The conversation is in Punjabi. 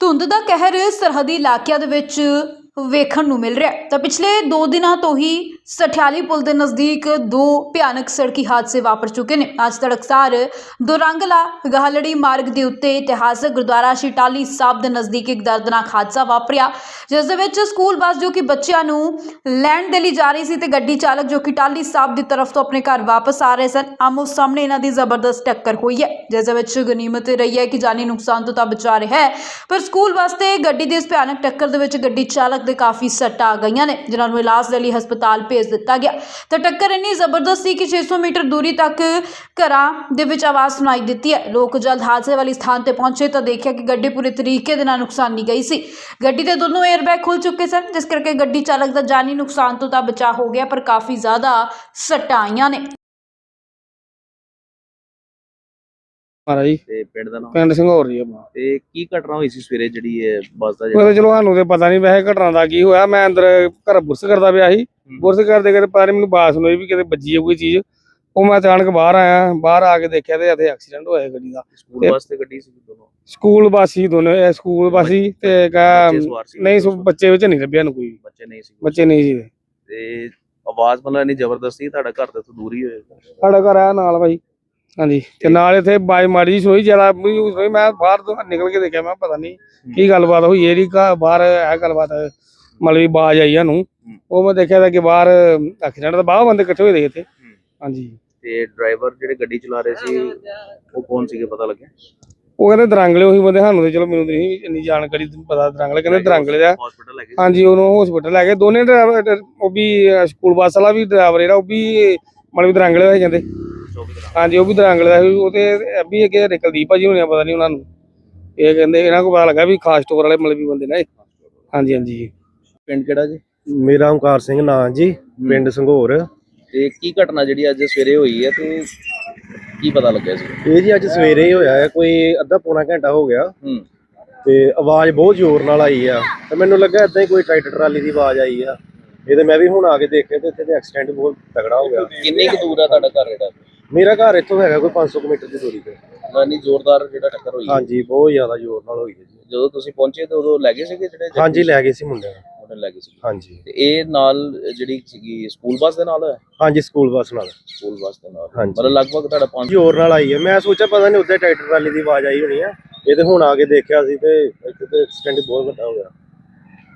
ਧੁੰਦ ਦਾ ਕਹਿਰ ਸਰਹੱਦੀ ਇਲਾਕਿਆਂ ਦੇ ਵਿੱਚ ਵੇਖਣ ਨੂੰ ਮਿਲ ਰਿਹਾ ਤਾਂ ਪਿਛਲੇ 2 ਦਿਨਾਂ ਤੋਂ ਹੀ ਸਠਿਆਲੀ ਪੁਲ ਦੇ ਨਜ਼ਦੀਕ ਦੋ ਭਿਆਨਕ ਸੜਕੀ ਹਾਦਸੇ ਵਾਪਰ ਚੁੱਕੇ ਨੇ। ਅੱਜ ਤੜਕਸਾਰ ਦੁਰੰਗਲਾ ਗਹਾਲੜੀ ਮਾਰਗ ਦੇ ਉੱਤੇ ਇਤਿਹਾਸਕ ਗੁਰਦੁਆਰਾ ਸ਼ਿਟਾਲੀ ਸਾਹਿਬ ਦੇ ਨਜ਼ਦੀਕ ਇੱਕ ਦਰਦਨਾਕ ਹਾਦਸਾ ਵਾਪਰਿਆ, ਜਿਸ ਦੇ ਵਿੱਚ ਸਕੂਲ ਬੱਸ ਜੋ ਕਿ ਬੱਚਿਆਂ ਨੂੰ ਲੈਣ ਦੇ ਲਈ ਜਾ ਰਹੀ ਸੀ ਤੇ ਗੱਡੀ ਚਾਲਕ ਜੋ ਕਿ ਟਾਲੀ ਸਾਹਿਬ ਦੀ ਤਰਫ ਤੋਂ ਆਪਣੇ ਘਰ ਵਾਪਸ ਆ ਰਹੇ ਸਨ। ਆਮੋ ਸਾਹਮਣੇ ਇਹਨਾਂ ਦੀ ਜ਼ਬਰਦਸਤ ਟੱਕਰ ਹੋਈ ਹੈ, ਜਿਸ ਦੇ ਵਿੱਚ ਗਨੀਮਤ ਰਹੀ ਹੈ ਕਿ ਜਾਨੀ ਨੁਕਸਾਨ ਤੋਂ ਤਾਂ ਬਚਾ ਰਿਹਾ ਹੈ, ਪਰ ਸਕੂਲ ਬੱਸ ਤੇ ਗੱਡੀ ਦੀ ਇਸ ਭਿਆਨਕ ਟੱਕਰ ਦੇ ਵਿੱਚ ਗੱਡੀ ਚਾਲਕ ਦੇ ਕਾਫੀ ਸੱਟਾਂ ਆ ਗਈਆਂ ਨੇ, ਜਿਨ੍ਹਾਂ ਨੂੰ ਇਲਾਜ ਦੇ ਲਈ ਹਸਪਤਾਲ ਭੇਜ ਦਿੱਤਾ ਗਿਆ। ਤਾਂ ਟੱਕਰ ਇੰਨੀ ਜ਼ਬਰਦਸਤ ਸੀ ਕਿ 600 ਮੀਟਰ ਦੂਰੀ ਤੱਕ ਘਰਾਂ ਦੇ ਵਿੱਚ ਆਵਾਜ਼ ਸੁਣਾਈ ਦਿੱਤੀ ਹੈ। ਲੋਕ ਜਲਦ ਹਾਦਸੇ ਵਾਲੀ ਸਥਾਨ ਤੇ ਪਹੁੰਚੇ ਤਾਂ ਦੇਖਿਆ ਕਿ ਗੱਡੀ ਪੂਰੇ ਤਰੀਕੇ ਦੇ ਨਾਲ ਨੁਕਸਾਨੀ ਗਈ ਸੀ। ਗੱਡੀ ਦੇ ਦੋਨੋਂ 에ਅਰਬੈਗ ਖੁੱਲ ਚੁੱਕੇ ਸਨ ਜਿਸ ਕਰਕੇ ਗੱਡੀ ਚਾਲਕ ਦਾ ਜਾਨੀ ਨੁਕਸਾਨ ਤੋਂ ਤਾਂ ਬਚਾ ਹੋ ਗਿਆ ਪਰ ਕਾਫੀ ਜ਼ਿਆਦਾ ਸੱਟਾਂ ਆਈਆਂ ਨੇ। ਜੀ ਤੇ ਪਿੰਡ ਦਾ ਨਾਮ? ਪਿੰਡ ਸਿੰਘੌਰ ਜੀ ਆਪਣਾ। ਤੇ ਕੀ ਘਟਨਾ ਹੋਈ ਸੀ ਸਵੇਰੇ ਜਿਹੜੀ ਇਹ ਬੱਸ ਦਾ ਉਹ ਤਾਂ ਚਲੋ ਸਾਨੂੰ ਤੇ ਪਤਾ ਨਹੀਂ ਵੈਸੇ ਘਟਨਾ ਦਾ ਕੀ ਹੋਇਆ। ਮੈਂ ਅੰਦਰ ਘਰ ਬੁਰਸ ਕਰਦਾ ਪਿਆ ਸੀ। ਬੁਰਸ ਕਰਦੇ ਕਰਦੇ ਪਤਾ ਮੈਨੂੰ ਬਾਸ ਹੋਈ ਵੀ ਕਿਤੇ ਵੱਜੀ ਹੈ ਕੋਈ ਚੀਜ਼। ਉਹ ਮੈਂ ਅਚਾਨਕ ਬਾਹਰ ਆਇਆ ਬਾਹਰ ਆ ਕੇ ਦੇਖਿਆ ਤੇ ਇੱਥੇ ਐਕਸੀਡੈਂਟ ਹੋਇਆ ਗੱਡੀ ਦਾ। ਸਕੂਲ ਬੱਸ ਤੇ ਗੱਡੀ ਸੀ ਦੋਨੋਂ? ਸਕੂਲ ਬੱਸ ਦੋਨੋਂ ਇਹ ਸਕੂਲ ਬੱਸ ਤੇ ਕਾ ਨਹੀਂ ਸੋ। ਬੱਚੇ ਵਿੱਚ ਨਹੀਂ ਲੱਭਿਆ ਨੂੰ ਕੋਈ। ਬੱਚੇ ਨਹੀਂ ਸੀ। ਬੱਚੇ ਨਹੀਂ ਸੀ। ਤੇ ਆਵਾਜ਼ ਮਤਲਬ ਇੰਨੀ ਜ਼ਬਰਦਸਤ ਸੀ ਤੁਹਾਡਾ ਘਰ ਤੇ ਤੋਂ ਦੂਰ ਹੀ ਹੋਏਗਾ ਸਾਡਾ ਘਰ ਆ ਨਾਲ ਭਾਈ ਹਾਂਜੀ ਤੇ ਨਾਲ ਇੱਥੇ ਬਾਈ ਮਾੜੀ ਜਿਹੀ ਸੋਈ ਜ਼ਿਆਦਾ ਮੈਂ ਬਾਹਰ ਤੋਂ ਨਿਕਲ ਕੇ ਦੇਖਿਆ ਮੈਂ ਪਤਾ ਨਹੀਂ ਕੀ ਗੱਲਬਾਤ ਹੋਈ ਇਹਦੀ ਕਾ ਬਾਹਰ ਇਹ ਗੱਲਬਾਤ ਮਤਲਬ ਵੀ ਬਾਜ ਆਈ ਸਾਨੂੰ ਉਹ ਮੈਂ ਦੇਖਿਆ ਤਾਂ ਕਿ ਬਾਹਰ ਐਕਸੀਡੈਂਟ ਤਾਂ ਬਾਹਰ ਬੰਦੇ ਇਕੱਠੇ ਹੋਏ ਦੇ ਇੱਥੇ। ਹਾਂਜੀ। ਤੇ ਡਰਾਈਵਰ ਜਿਹੜੇ ਗੱਡੀ ਚਲਾ ਰਹੇ ਸੀ ਉਹ ਕੌਣ ਸੀਗੇ ਪਤਾ ਲੱਗਿਆ? ਉਹ ਕਹਿੰਦੇ ਦਰੰਗਲੇ ਉਹੀ ਬੰਦੇ ਸਾਨੂੰ ਤੇ ਚਲੋ ਮੈਨੂੰ ਤਾਂ ਨਹੀਂ ਇੰਨੀ ਜਾਣਕਾਰੀ ਪਤਾ ਦਰੰਗਲੇ ਕਹਿੰਦੇ ਦਰੰਗਲੇ ਦਾ। ਹਾਂਜੀ ਉਹਨੂੰ ਹਸਪੀਟਲ ਲੈ ਗਏ। ਦੋਨੇ ਡਰਾਈਵਰ ਉਹ ਵੀ ਸਕੂਲ ਬੱਸ ਵਾਲਾ ਵੀ ਡਰਾਈਵਰ ਜਿਹੜਾ ਉਹ ਵੀ ਮਤਲਬ ਦਰੰਗਲੇ ਦਾ ਹੀ ਕਹਿੰਦੇ। ਦਾ। ਹਾਂਜੀ ਉਹ ਵੀ ਦਰੰਗਲੇ ਦਾ ਉਹ ਤੇ ਅੱਬੀ ਅੱਗੇ ਹਰੇ ਕੁਲਦੀਪ ਭਾਜੀ ਹੋਣੇ ਆ, ਪਤਾ ਨਹੀਂ ਉਹਨਾਂ ਨੂੰ। ਇਹ ਕਹਿੰਦੇ ਇਹਨਾਂ ਕੋਲ ਪਤਾ ਲੱਗਾ ਵੀ ਖਾਸ ਸਟੋਰ ਵਾਲੇ ਮਤਲਬ ਵੀ ਬੰਦੇ ਨੇ। ਹਾਂਜੀ ਹਾਂਜੀ। ਪਿੰਡ ਕਿਹੜਾ ਜੀ? ਮੇਰਾ ਓਮਕਾਰ ਸਿੰਘ ਨਾਂ ਜੀ ਪਿੰਡ ਸੰਘੋਰ। ਤੇ ਕੀ ਘਟਨਾ ਜਿਹੜੀ ਅੱਜ ਸਵੇਰੇ ਹੋਈ ਹੈ ਤੇ ਕੀ ਪਤਾ ਲੱਗਿਆ ਸੀ ਇਹ ਜੀ ਅੱਜ ਸਵੇਰੇ ਹੀ ਹੋਇਆ ਹੈ ਕੋਈ ਅੱਧਾ ਪੌਣਾ ਘੰਟਾ ਹੋ ਗਿਆ। ਹੂੰ। ਤੇ ਆਵਾਜ਼ ਬਹੁਤ ਜ਼ੋਰ ਨਾਲ ਆਈ ਆ ਤੇ ਮੈਨੂੰ ਲੱਗਾ ਇਦਾਂ ਹੀ ਕੋਈ ਟਰੈਕਟਰ ਟਰਾਲੀ ਦੀ ਆਵਾਜ਼ ਆਈ ਆ। ਇਹ ਤੇ ਮੈਂ ਵੀ ਹੁਣ ਆ ਕੇ ਦੇਖਿਆ ਤੇ ਇੱਥੇ ਤੇ ਐਕਸੀਡੈਂਟ ਬਹੁਤ ਤਗੜਾ ਹੋ ਗਿਆ। ਕਿੰਨੀ ਕੁ ਦੂਰ ਆ ਤੁਹਾਡਾ ਘਰ ਜਿਹੜਾ? ਮੇਰਾ ਘਰ ਇੱਥੋਂ ਹੈਗਾ ਕੋਈ 500 ਕੁ ਮੀਟਰ ਦੀ ਦੂਰੀ ਤੇ। ਇੰਨੀ ਜ਼ੋਰਦਾਰ ਜਿਹੜਾ ਟੱਕਰ ਹੋਈ। ਹਾਂਜੀ ਬਹੁਤ ਜ਼ਿਆਦਾ ਜ਼ੋਰ ਨਾਲ ਹੋਈ ਹੈ ਜੀ। ਜਦੋਂ ਤੁਸੀਂ ਪਹੁੰਚੇ ਤੇ ਉਦੋਂ ਲੈ ਗਏ ਸੀਗੇ ਜਿਹੜੇ ਹਾਂਜੀ ਲੈ ਗਏ ਸੀ ਮੁੰਡੇ ਨੂੰ। ਉਹਨੇ ਲੈ ਗਏ ਸੀ ਹਾਂਜੀ। ਤੇ ਇਹ ਨਾਲ ਜਿਹੜੀ ਸੀਗੀ ਸਕੂਲ ਬੱਸ ਦੇ ਨਾਲ ਹੈ ਹਾਂਜੀ ਸਕੂਲ ਬੱਸ ਨਾਲ। ਸਕੂਲ ਬੱਸ ਦੇ ਨਾਲ। ਹਾਂਜੀ। ਮਤਲਬ ਲਗਭਗ ਤੁਹਾਡਾ ਪੰਜ ਜ਼ੋਰ ਨਾਲ ਆਈ ਹੈ। ਮੈਂ ਸੋਚਿਆ ਪਤਾ ਨਹੀਂ ਉੱਤੇ ਟਰੈਕਟਰ ਟਰਾਲੀ ਦੀ ਆਵਾਜ਼ ਆਈ ਹੋਣੀ ਆ। ਇਹ ਤੇ ਹੁਣ ਆ ਕੇ ਦੇਖਿਆ ਸੀ ਤੇ ਇੱਥੇ ਤੇ ਐਕਸੀਡੈਂਟ ਬਹੁਤ ਵੱਡਾ ਹੋ ਗਿਆ।